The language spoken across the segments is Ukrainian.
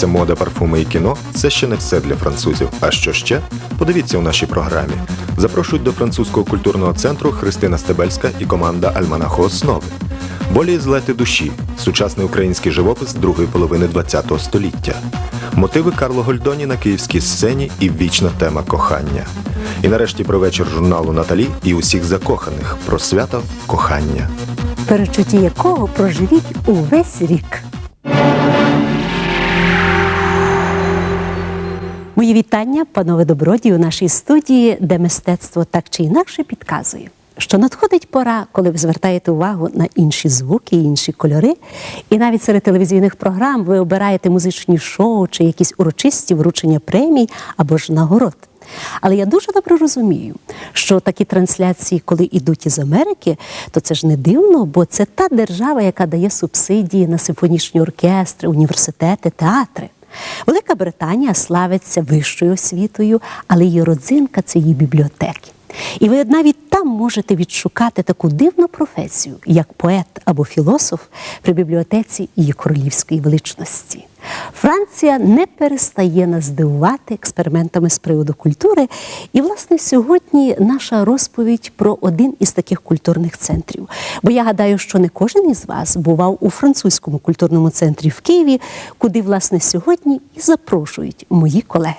Виявляється, мода, парфуми і кіно це ще не все для французів. А що ще? Подивіться у нашій програмі. Запрошують до французького культурного центру Христина Стебельська і команда Альманаху Основи. Болі злети душі, сучасний український живопис другої половини ХХ століття, мотиви Карло Гольдоні на київській сцені і вічна тема кохання. І нарешті про вечір журналу Наталі і усіх закоханих про свято кохання. перечутті якого проживіть увесь рік. Мої вітання, панове добродії, у нашій студії, де мистецтво так чи інакше підказує, що надходить пора, коли ви звертаєте увагу на інші звуки, інші кольори, і навіть серед телевізійних програм ви обираєте музичні шоу чи якісь урочисті вручення премій або ж нагород. Але я дуже добре розумію, що такі трансляції, коли йдуть із Америки, то це ж не дивно, бо це та держава, яка дає субсидії на симфонічні оркестри, університети, театри. Велика Британія славиться вищою освітою, але її родзинка це її бібліотеки. І ви навіть там можете відшукати таку дивну професію, як поет або філософ при бібліотеці її королівської величності. Франція не перестає нас здивувати експериментами з приводу культури. І, власне, сьогодні наша розповідь про один із таких культурних центрів. Бо я гадаю, що не кожен із вас бував у французькому культурному центрі в Києві, куди, власне, сьогодні і запрошують мої колеги.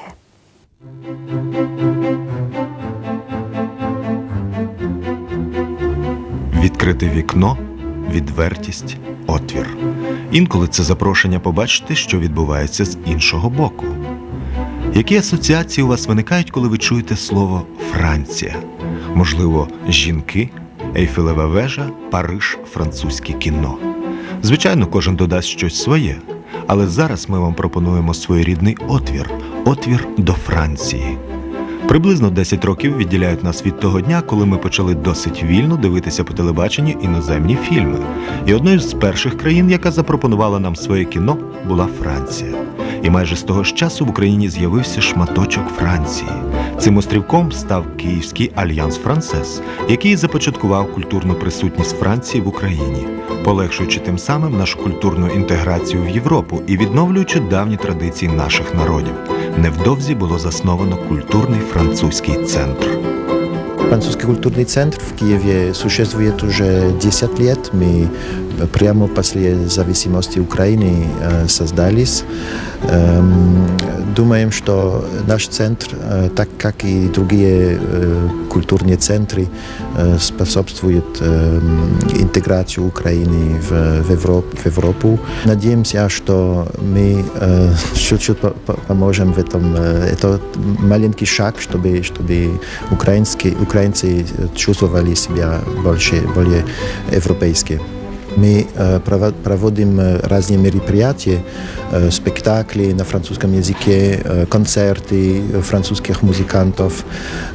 Відкрите вікно, відвертість, отвір. Інколи це запрошення побачити, що відбувається з іншого боку. Які асоціації у вас виникають, коли ви чуєте слово Франція? Можливо, жінки, Ейфелева вежа, Париж, французьке кіно. Звичайно, кожен додасть щось своє, але зараз ми вам пропонуємо своєрідний отвір отвір до Франції. Приблизно 10 років відділяють нас від того дня, коли ми почали досить вільно дивитися по телебаченню іноземні фільми. І одною з перших країн, яка запропонувала нам своє кіно, була Франція. І майже з того ж часу в Україні з'явився шматочок Франції. Цим острівком став Київський альянс Францес, який започаткував культурну присутність Франції в Україні, полегшуючи тим самим нашу культурну інтеграцію в Європу і відновлюючи давні традиції наших народів. Невдовзі було засновано культурний французький центр. Французский культурный центр в Киеве существует уже 10 лет. Мы прямо после зависимости Украины э, создались. Эм, Думаем, что наш центр, э, так как и другие э, культурные центры, э, способствует эм, интеграции Украины в, в, Европ- в Европу. Надеемся, что мы э, чуть-чуть по- по- поможем в этом. Э, Это маленький шаг, чтобы, чтобы украинские, украинцы чувствовали себя больше, более европейски. Мы э, прово- проводим э, разные мероприятия, э, спектакли на французском языке, э, концерты э, французских музыкантов,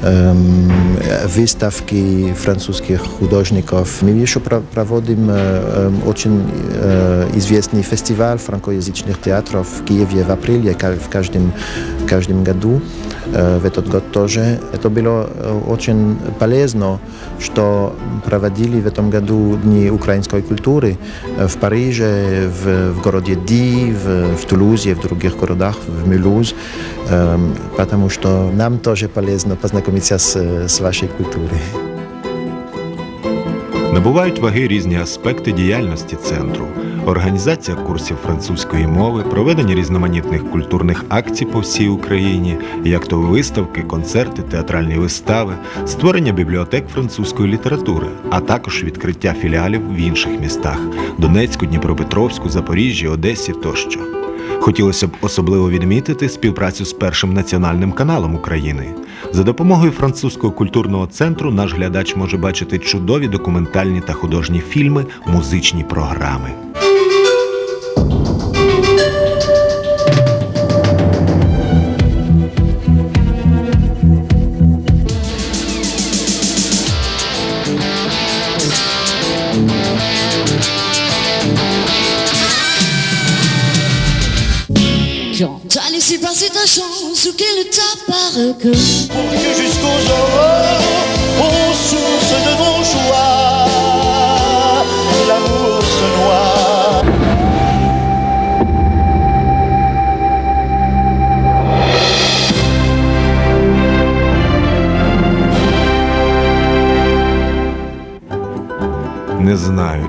эм, э, выставки французских художников. Мы еще про- проводим э, э, очень э, известный фестиваль франкоязычных театров в Киеве в апреле ка- в каждом, в каждом году. Э, В этот год тоже. Это было э, очень полезно, что проводили в этом году Дни украинской культуры э, в Париже, в, в городе Ди, в, в Тулузе, в других городах, в Мюлуз, Эм, потому что нам тоже полезно познакомиться с, с вашей культурой. Набувають ваги різні аспекти діяльності центру: Організація курсів французької мови, проведення різноманітних культурних акцій по всій Україні, як то виставки, концерти, театральні вистави, створення бібліотек французької літератури, а також відкриття філіалів в інших містах Донецьку, Дніпропетровську, Запоріжжі, Одесі тощо. Хотілося б особливо відмітити співпрацю з першим національним каналом України. За допомогою французького культурного центру наш глядач може бачити чудові документальні та художні фільми, музичні програми. Quand t'as laissé passer ta chance ou qu'elle t'apparaît que pour que jusqu'aux aurores, aux sources de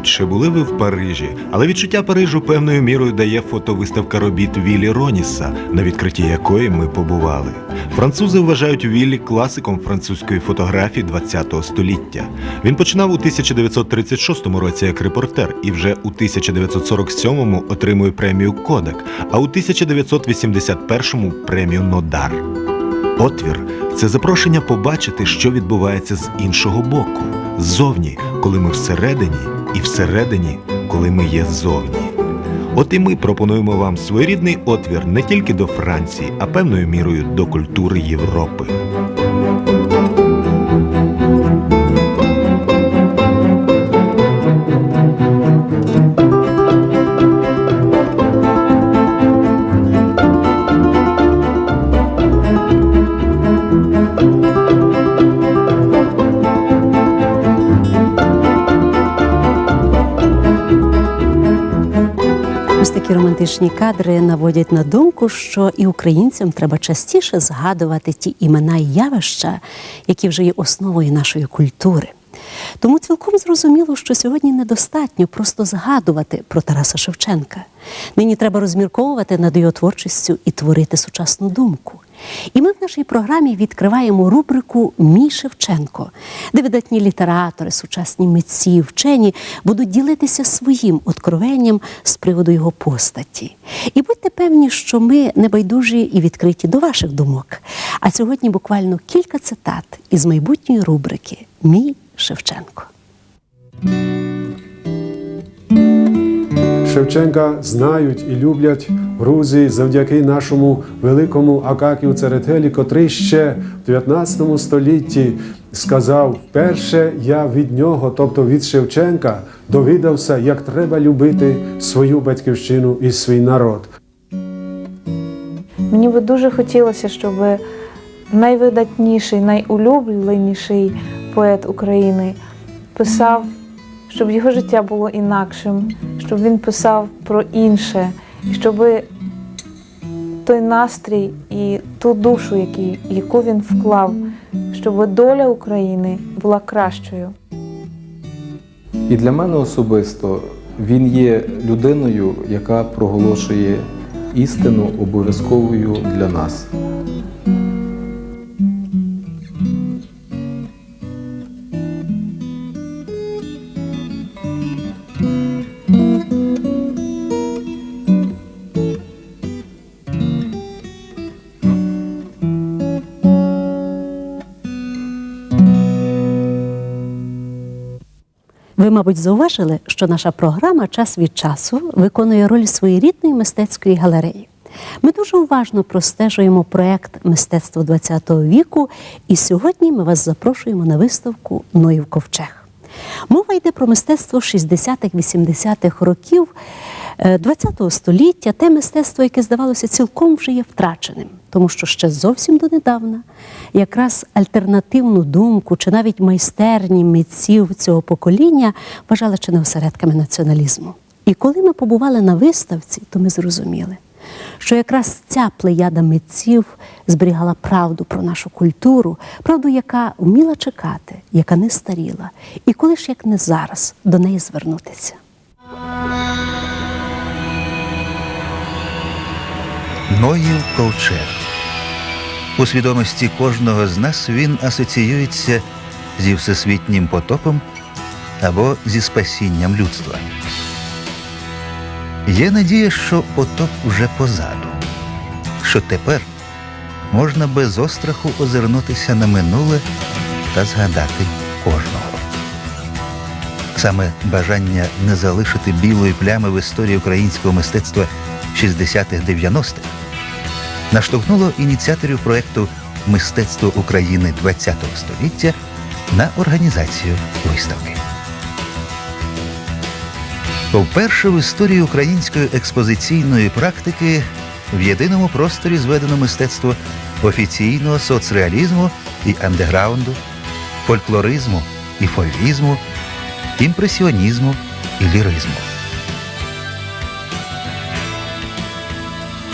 чи були ви в Парижі, але відчуття Парижу певною мірою дає фотовиставка робіт Віллі Роніса, на відкритті якої ми побували. Французи вважають Віллі класиком французької фотографії ХХ століття. Він починав у 1936 році як репортер і вже у 1947 отримує премію Кодак, а у 1981 премію Нодар. Отвір це запрошення побачити, що відбувається з іншого боку, ззовні, коли ми всередині, і всередині, коли ми є ззовні. От і ми пропонуємо вам своєрідний отвір не тільки до Франції, а певною мірою до культури Європи. Романтичні кадри наводять на думку, що і українцям треба частіше згадувати ті імена і явища, які вже є основою нашої культури. Тому цілком зрозуміло, що сьогодні недостатньо просто згадувати про Тараса Шевченка. Нині треба розмірковувати над його творчістю і творити сучасну думку. І ми в нашій програмі відкриваємо рубрику Мій Шевченко, де видатні літератори, сучасні митці, вчені будуть ділитися своїм откровенням з приводу його постаті. І будьте певні, що ми небайдужі і відкриті до ваших думок. А сьогодні буквально кілька цитат із майбутньої рубрики Мій Шевченко. Шевченка знають і люблять Грузії завдяки нашому великому Акакію Церетелі, котрий ще в 19 столітті сказав: вперше я від нього, тобто від Шевченка, довідався, як треба любити свою батьківщину і свій народ. Мені би дуже хотілося, щоб найвидатніший, найулюбленіший поет України писав, щоб його життя було інакшим, щоб він писав про інше, і щоб той настрій і ту душу, яку він вклав, щоб доля України була кращою. І для мене особисто він є людиною, яка проголошує істину обов'язковою для нас. Ви, мабуть, зауважили, що наша програма час від часу виконує роль своєрідної мистецької галереї. Ми дуже уважно простежуємо проект Мистецтво ХХ віку, і сьогодні ми вас запрошуємо на виставку Ноїв Ковчег. Мова йде про мистецтво 60-х-80-х років ХХ століття, те мистецтво, яке здавалося цілком вже є втраченим, тому що ще зовсім донедавна якраз альтернативну думку чи навіть майстерні митців цього покоління вважали чи не осередками націоналізму. І коли ми побували на виставці, то ми зрозуміли, що якраз ця плеяда митців зберігала правду про нашу культуру, правду, яка вміла чекати, яка не старіла. І коли ж як не зараз до неї звернутися. Ноїв ковчег. У свідомості кожного з нас він асоціюється зі всесвітнім потопом або зі спасінням людства. Є надія, що потоп уже позаду, що тепер можна без остраху озирнутися на минуле та згадати кожного. Саме бажання не залишити білої плями в історії українського мистецтва 60-х-90-х наштовхнуло ініціаторів проекту Мистецтво України ХХ століття на організацію виставки. Вперше в історії української експозиційної практики в єдиному просторі зведено мистецтво офіційного соцреалізму і андеграунду, фольклоризму і фольвізму, імпресіонізму і ліризму.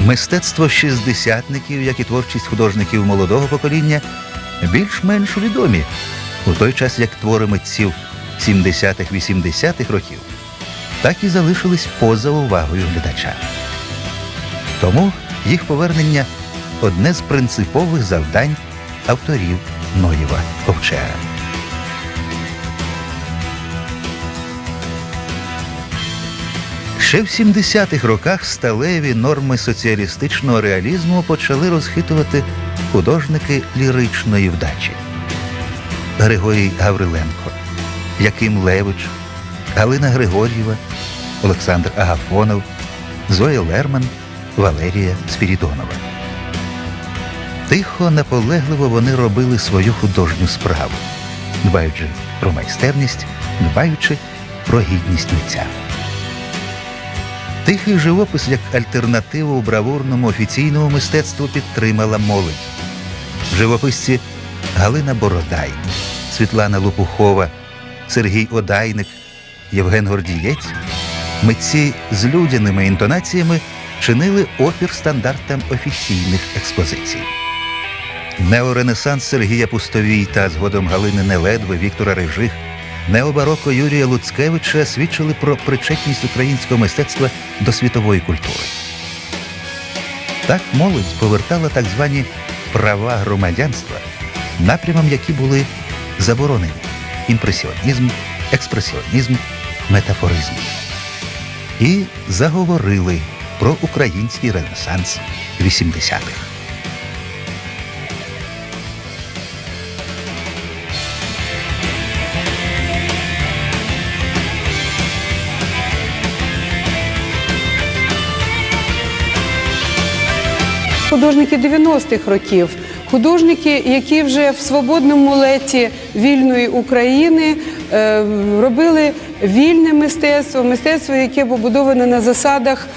Мистецтво шістдесятників, як і творчість художників молодого покоління, більш-менш відомі, у той час як твори митців 70-х-80-х років так і залишились поза увагою глядача. Тому їх повернення одне з принципових завдань авторів Ноєва Ковчега. Ще в 70-х роках сталеві норми соціалістичного реалізму почали розхитувати художники ліричної вдачі. Григорій Гавриленко, Яким Левич, Галина Григор'єва, Олександр Агафонов, Зоя Лерман, Валерія Спірідонова. Тихо, наполегливо вони робили свою художню справу, дбаючи про майстерність, дбаючи про гідність митця. Тихий живопис як альтернативу бравурному офіційному мистецтву підтримала молодь. Живописці Галина Бородай, Світлана Лопухова, Сергій Одайник, Євген Гордієць, митці з людяними інтонаціями чинили опір стандартам офіційних експозицій. Неоренесанс Сергія Пустовій та згодом Галини Неледви, Віктора Рижих, необароко Юрія Луцкевича свідчили про причетність українського мистецтва до світової культури. Так молодь повертала так звані права громадянства, напрямам, які були заборонені імпресіонізм, експресіонізм, метафоризм. І заговорили про український ренесанс 80-х. Художники 90-х років, художники, які вже в свободному леті вільної України е, робили вільне мистецтво, мистецтво, яке побудоване на засадах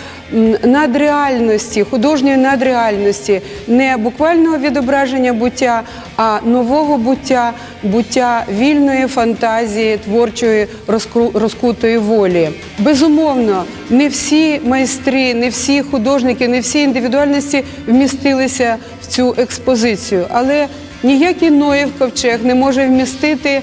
надреальності, художньої надреальності, не буквального відображення буття, а нового буття, буття вільної фантазії, творчої розкутої волі. Безумовно, не всі майстри, не всі художники, не всі індивідуальності вмістилися в цю експозицію, але ніякий Ноєв ковчег не може вмістити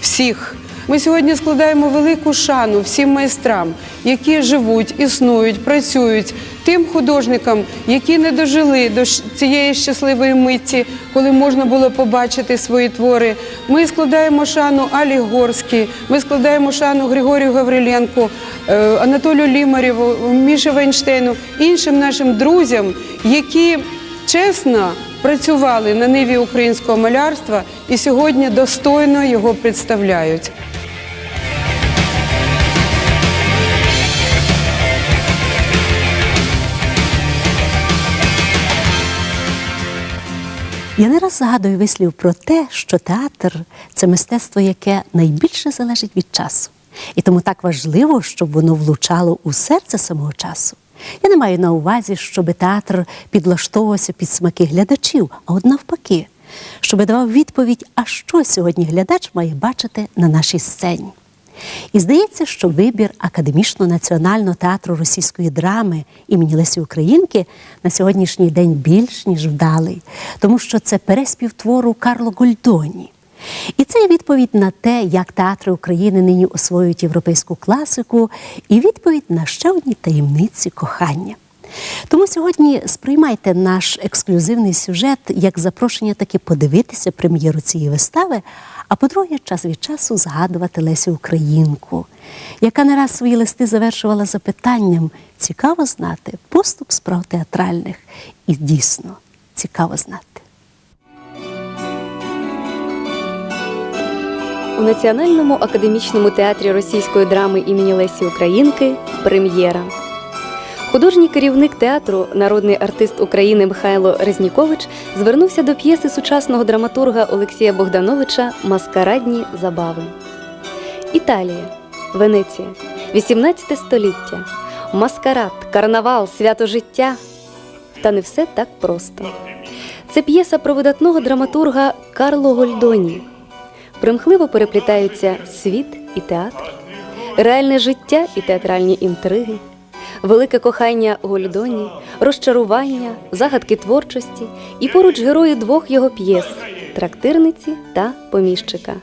всіх. Ми сьогодні складаємо велику шану всім майстрам, які живуть, існують, працюють, тим художникам, які не дожили до цієї щасливої митті, коли можна було побачити свої твори. Ми складаємо шану Алі Горській, ми складаємо шану Григорію Гавриленку, е, Анатолію Лімарєву, Міші Вайнштейну, іншим нашим друзям, які чесно працювали на ниві українського малярства і сьогодні достойно його представляють. Я не раз згадую вислів про те, що театр це мистецтво, яке найбільше залежить від часу. І тому так важливо, щоб воно влучало у серце самого часу. Я не маю на увазі, щоб театр підлаштовувався під смаки глядачів, а от навпаки, щоб давав відповідь, а що сьогодні глядач має бачити на нашій сцені. І здається, що вибір академічно-національного театру російської драми імені Лесі Українки на сьогоднішній день більш ніж вдалий, тому що це переспів твору Карло Гольдоні. І це відповідь на те, як театри України нині освоюють європейську класику, і відповідь на ще одні таємниці кохання. Тому сьогодні сприймайте наш ексклюзивний сюжет як запрошення таки подивитися прем'єру цієї вистави, а по-друге, час від часу згадувати Лесю Українку, яка не раз свої листи завершувала запитанням: цікаво знати поступ справ театральних, і дійсно цікаво знати. У Національному академічному театрі російської драми імені Лесі Українки прем'єра. Художній керівник театру, народний артист України Михайло Резнікович звернувся до п'єси сучасного драматурга Олексія Богдановича Маскарадні забави. Італія, Венеція, 18 століття. Маскарад, карнавал, свято життя. Та не все так просто. Це п'єса про видатного драматурга Карло Гольдоні. Примхливо переплітаються світ і театр, реальне життя і театральні інтриги, велике кохання Гольдоні, розчарування, загадки творчості і поруч герої двох його п'єс трактирниці та поміщика.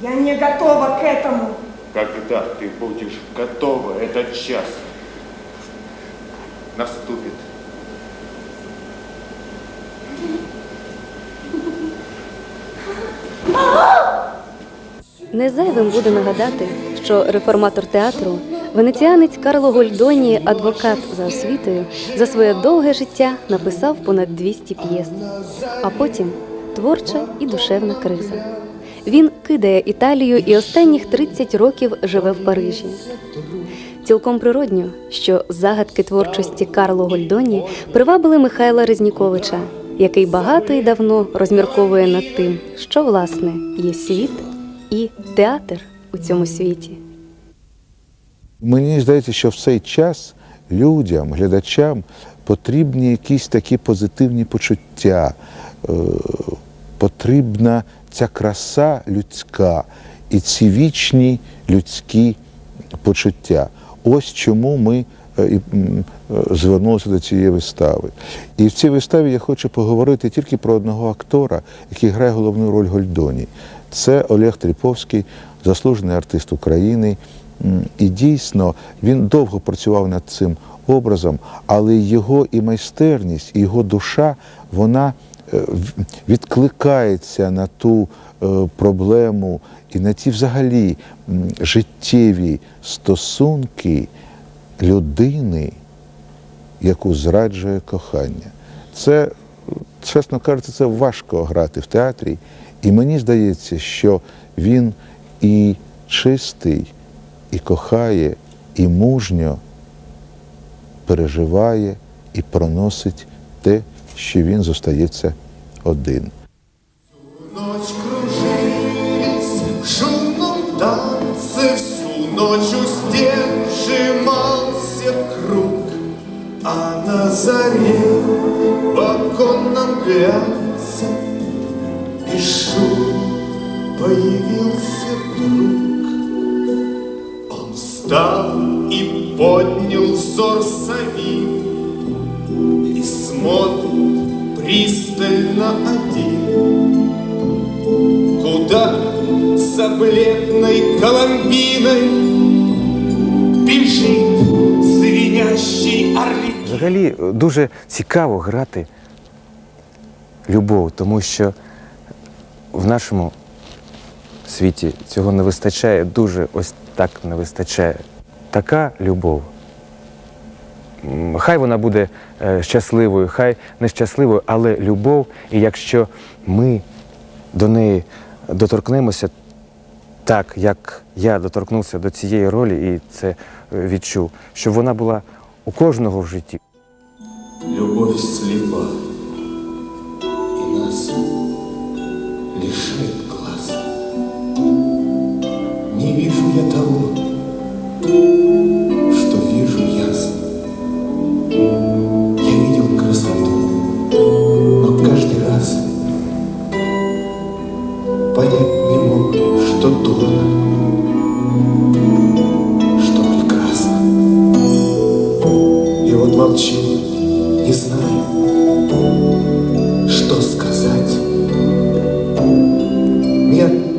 Я не готова к этому. Когда ты будешь готова, этот час наступит. Не зайвим буде нагадати, що реформатор театру, венеціанець Карло Гольдоні, адвокат за освітою, за своє довге життя написав понад 200 п'єс, а потім творча і душевна криза. Він кидає Італію і останніх 30 років живе в Парижі. Цілком природньо, що загадки творчості Карло Гольдоні привабили Михайла Резніковича, який багато і давно розмірковує над тим, що власне є світ і театр у цьому світі. Мені здається, що в цей час людям, глядачам потрібні якісь такі позитивні почуття, е, потрібна ця краса людська і ці вічні людські почуття. Ось чому ми і, м, е, звернулися до цієї вистави. І в цій виставі я хочу поговорити тільки про одного актора, який грає головну роль Гольдоні. Це Олег Тріповський, заслужений артист України. І дійсно він довго працював над цим образом, але його і майстерність, і його душа, вона е, відкликається на ту е, проблему і на ті взагалі життєві стосунки людини, яку зраджує кохання. Це, чесно кажучи, це важко грати в театрі. І мені здається, що він і чистий, і кохає, і мужньо переживає і проносить те, що він зостається один. Шумном танце, всю ночь у а на заре в оконном глянце шума появился друг. Он встал и поднял взор самим и смотрит пристально один. Куда за бледной Коломбиной бежит? Взагалі е, дуже цікаво грати любов, тому що в нашому світі цього не вистачає, дуже ось так не вистачає. Така любов. Хай вона буде е, щасливою, хай нещасливою, але любов, і якщо ми до неї доторкнемося так, як я доторкнувся до цієї ролі і це відчув, щоб вона була у кожного в житті. Любов сліпа і нас лишить глаз. Не вижу я того,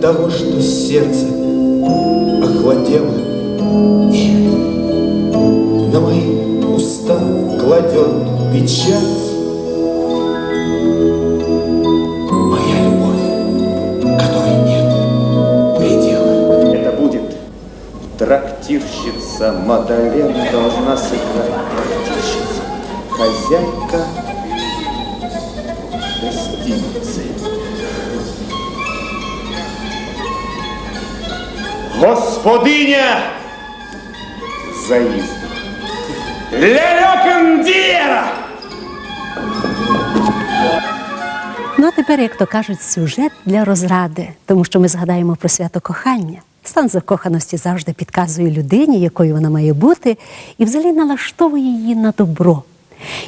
того, что сердце охладело, нет. На мои уста кладет печать Моя любовь, которой нет предела. Это будет трактирщица Мадалена должна сыграть трактирщицу. Хозяйка гостиницы. Господиня заезда. Ля кондиера! Ну а тепер, як то кажуть, сюжет для розради, тому що ми згадаємо про свято кохання. Стан закоханості завжди підказує людині, якою вона має бути, і взагалі налаштовує її на добро.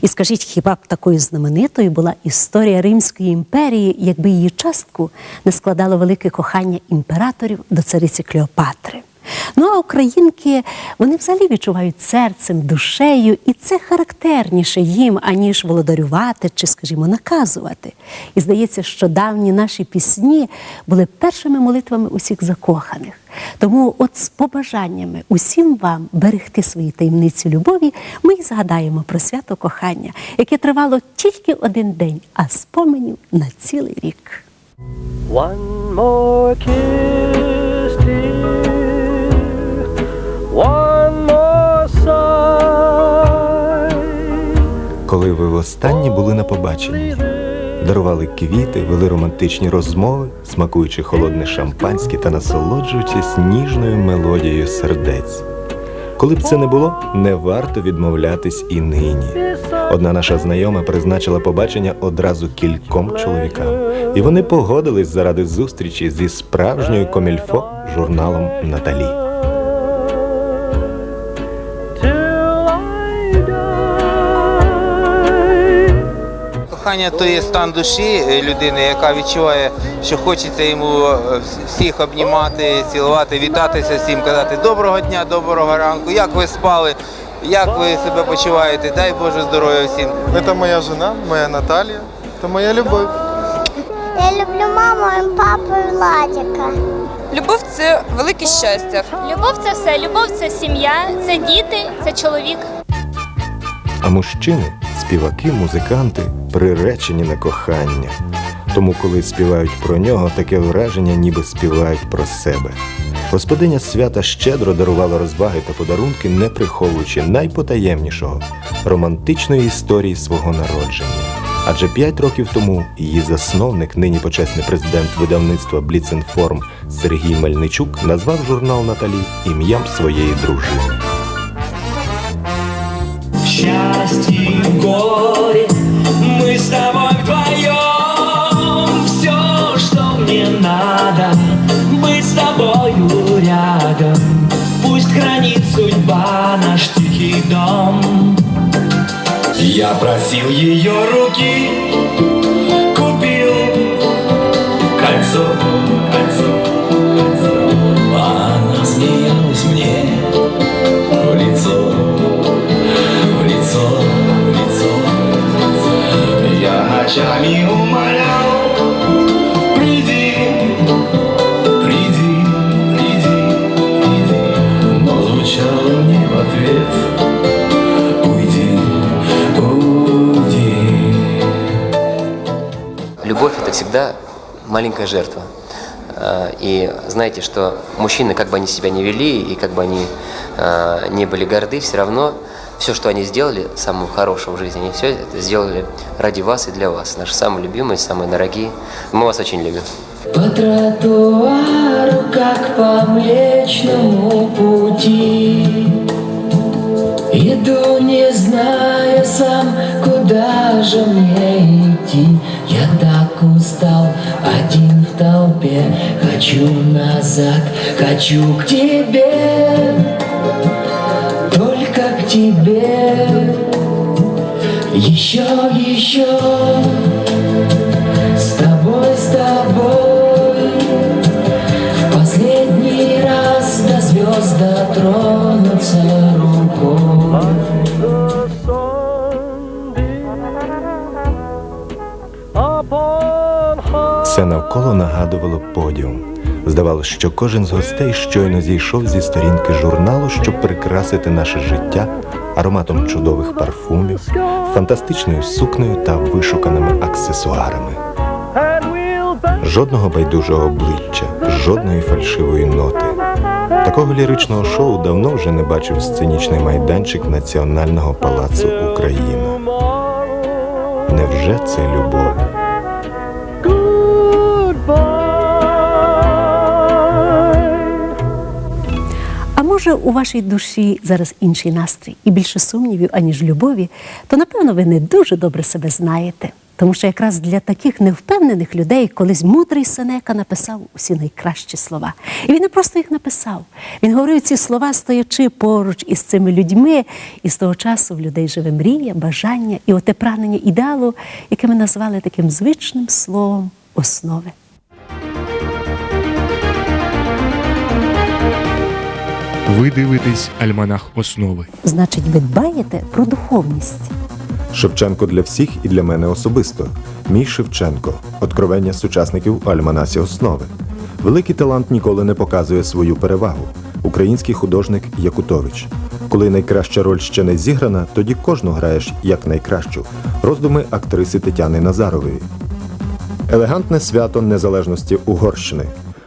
І скажіть, хіба б такою знаменитою була історія Римської імперії, якби її частку не складало велике кохання імператорів до цариці Клеопатри? Ну а українки вони взагалі відчувають серцем, душею, і це характерніше їм, аніж володарювати чи, скажімо, наказувати. І здається, що давні наші пісні були першими молитвами усіх закоханих. Тому, от з побажаннями усім вам берегти свої таємниці любові, ми й згадаємо про свято кохання, яке тривало тільки один день, а споменів на цілий рік. One more kiss. One more sigh. Коли ви востаннє були на побаченні, дарували квіти, вели романтичні розмови, смакуючи холодне шампанське та насолоджуючись ніжною мелодією сердець. Коли б це не було, не варто відмовлятись і нині. Одна наша знайома призначила побачення одразу кільком чоловікам, і вони погодились заради зустрічі зі справжньою комільфо журналом Наталі. Кохання то є стан душі е, людини, яка відчуває, що хочеться йому е, всіх обнімати, цілувати, вітатися всім, казати доброго дня, доброго ранку, як ви спали, як ви себе почуваєте, дай Боже здоров'я всім. Это моя жена, моя Наталья. Это моя любовь. Я люблю маму і папу і Владика. Любов це велике щастя. Любов це все. Любов це сім'я, це діти, це чоловік. А мужчини, співаки, музиканти приречені на кохання. Тому, коли співають про нього, таке враження, ніби співають про себе. Господиня свята щедро дарувала розваги та подарунки, не приховуючи найпотаємнішого романтичної історії свого народження. Адже п'ять років тому її засновник, нині почесний президент видавництва Бліцинформ Сергій Мельничук, назвав журнал Наталі ім'ям своєї дружини. Счастье и горе мы с тобой вдвоем. Все, что мне надо, быть с тобою рядом. Пусть хранит судьба наш тихий дом. Я просил ее руки, купил кольцо, кольцо, кольцо. Она смеялась ночами умолял, приди, приди, приди, приди. Но звучало мне в ответ, уйди, уйди. Любовь это всегда маленькая жертва. Э, И знаете, что мужчины, как бы они себя не вели и как бы они э, не были горды, все равно все, что они сделали самого хорошего в жизни, они все это сделали ради вас и для вас. Наши самые любимые, самые дорогие. Мы вас очень любим. По тротуару, как по млечному пути Иду, не зная сам, куда же мне идти Я так устал, один в толпе Хочу назад, хочу к тебе тебе. Еще, еще. С тобой, с тобой. В последний раз до звезд дотронуться рукой. Все навколо нагадувало подіум. Здавалося, що кожен з гостей щойно зійшов зі сторінки журналу, щоб прикрасити наше життя ароматом чудових парфумів, фантастичною сукнею та вишуканими аксесуарами. Жодного байдужого обличчя, жодної фальшивої ноти. Такого ліричного шоу давно вже не бачив сценічний майданчик Національного палацу Україна. Невже це любов? Може, у вашій душі зараз інший настрій і більше сумнівів, аніж любові, то напевно ви не дуже добре себе знаєте. Тому що якраз для таких невпевнених людей колись мудрий Сенека написав усі найкращі слова. І він не просто їх написав. Він говорив ці слова, стоячи поруч із цими людьми, і з того часу в людей живе мрія, бажання і оте прагнення ідеалу, яке ми назвали таким звичним словом основи. Ви дивитесь Альманах основи. Значить, ви дбаєте про духовність. Шевченко для всіх і для мене особисто. Мій Шевченко откровення сучасників у альманасі основи. Великий талант ніколи не показує свою перевагу. Український художник Якутович. Коли найкраща роль ще не зіграна, тоді кожну граєш як найкращу. Роздуми актриси Тетяни Назарової. Елегантне свято незалежності Угорщини.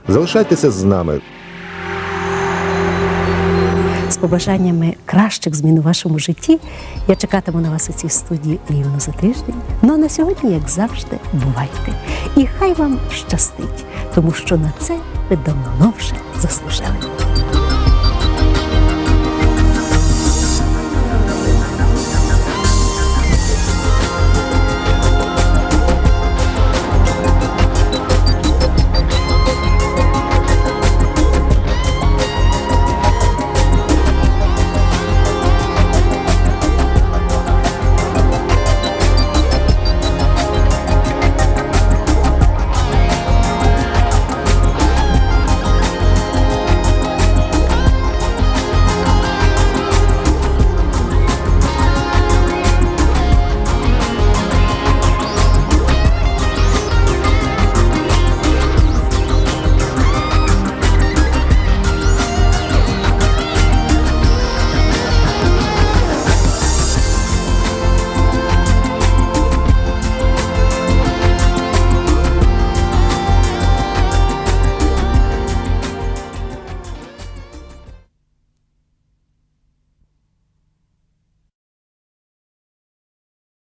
Залишайтеся з нами. Побажаннями кращих змін у вашому житті я чекатиму на вас у цій студії рівно за тиждень. Ну а на сьогодні, як завжди, бувайте. І хай вам щастить, тому що на це ви давно вже заслужили.